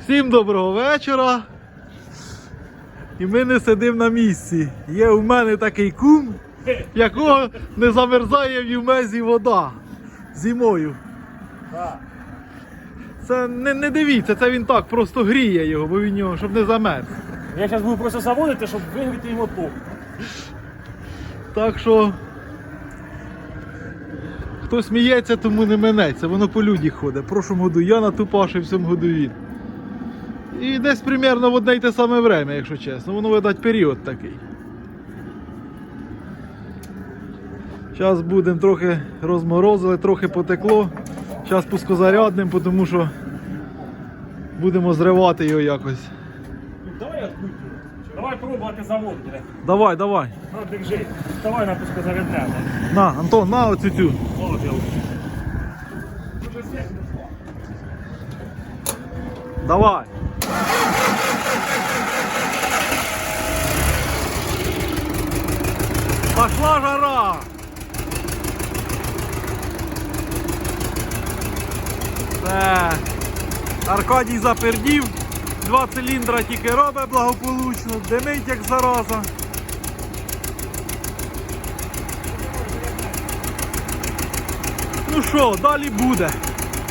Всім доброго вечора. І ми не сидимо на місці. Є у мене такий кум, якого не замерзає в Юмезі вода зимою. Це не, не дивіться, це він так просто гріє його, бо він його, щоб не замерз. Я зараз буду просто заводити, щоб вигріти його ток. Так що хто сміється, тому не минеться. Воно по люді ходить. В прошлому году я натупашив, в цьому году він. І десь примерно в одне й те саме время, якщо чесно. Воно видать період такий. Зараз будемо трохи розморозили, трохи потекло. Зараз пускозарядним, тому що будемо зривати його якось. Давай открути. Давай пробувати заводити. Давай, давай. Ну, держи. Давай на пускозарядне. На, Антон, на оцю цю. Давай. Пошла жара. Все. Аркадій запердів. Два циліндра тільки робить благополучно, димить як зараза. Ну що, далі буде.